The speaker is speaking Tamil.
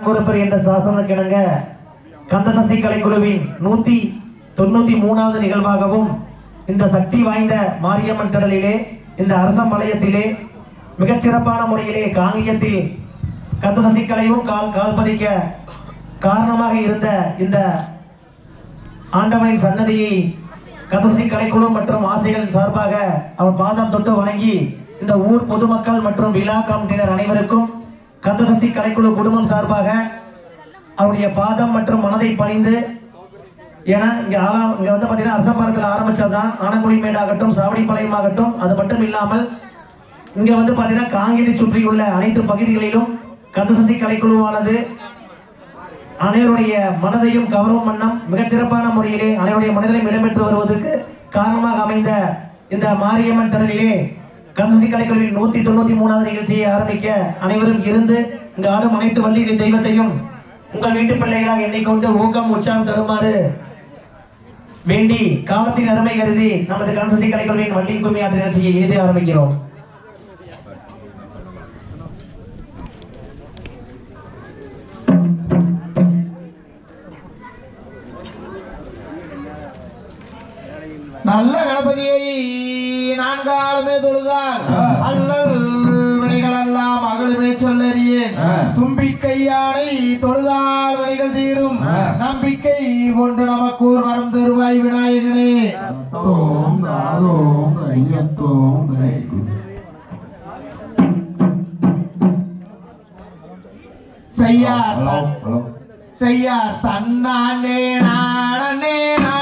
குறிப்பர் என்ற சாசனக்கிணங்க கந்தசசி கலைக்குழுவின் நூத்தி தொண்ணூத்தி மூணாவது நிகழ்வாகவும் இந்த சக்தி வாய்ந்த மாரியம்மன் கடலிலே இந்த அரசம்பாளையத்திலே மிகச்சிறப்பான முறையிலே காங்கியத்தில் கந்தசசிக்கலையும் கலையும் கால் கால்பதிக்க காரணமாக இருந்த இந்த ஆண்டவனின் சன்னதியை கந்தசசி கலைக்குழு மற்றும் ஆசைகள் சார்பாக அவர் பாதம் தொட்டு வணங்கி இந்த ஊர் பொதுமக்கள் மற்றும் விழா கமிட்டினர் அனைவருக்கும் கந்தசக்தி கலைக்குழு குடும்பம் சார்பாக அவருடைய பாதம் மற்றும் மனதை பணிந்து ஏன்னா இங்க ஆலா இங்கே வந்து பாத்தீங்கன்னா அரசம்பாலத்தில் ஆரம்பிச்சதுதான். ஆனக்குடிமேடு ஆகட்டும் சாவடிப்பாளையம் ஆகட்டும் அது மட்டும் இல்லாமல் இங்க வந்து பாத்தீங்கன்னா காங்கிரி சுற்றியுள்ள அனைத்து பகுதிகளிலும் கந்தசக்தி கலைக்குழுவானது அனைவருடைய மனதையும் கவரும் வண்ணம் மிகச்சிறப்பான முறையிலே அனைவருடைய மனதிலும் இடம்பெற்று வருவதற்கு காரணமாக அமைந்த இந்த மாரியம்மன் கடலிலே கந்தசக்தி கலைக்குழுவின் நூத்தி தொண்ணூத்தி மூணாவது நிகழ்ச்சியை ஆரம்பிக்க அனைவரும் இருந்து இங்கு ஆடும் அனைத்து வள்ளி தெய்வத்தையும் உங்கள் வீட்டு பிள்ளைகளாக எண்ணிக்கொண்டு ஊக்கம் உற்சாகம் தருமாறு வேண்டி காலத்தின் அருமை கருதி நமது கந்தசக்தி கலைக்குழுவின் வள்ளி கும்மி நிகழ்ச்சியை எழுதி ஆரம்பிக்கிறோம். நல்ல கணபதியை நான்காலுமே தொழுதால் அல்லல் அகலுமே சொல்லறியேன். தும்பிக்கையானை தொழுதால் வினைகள் தீரும். நம்பிக்கை கொண்டு நமக்கு ஒரு வரம் தருவாய் விநாயகனே. தோம் தாதோம் ஐயத்தோம் செய்யார் செய்யார் தன்னானே நானே நானே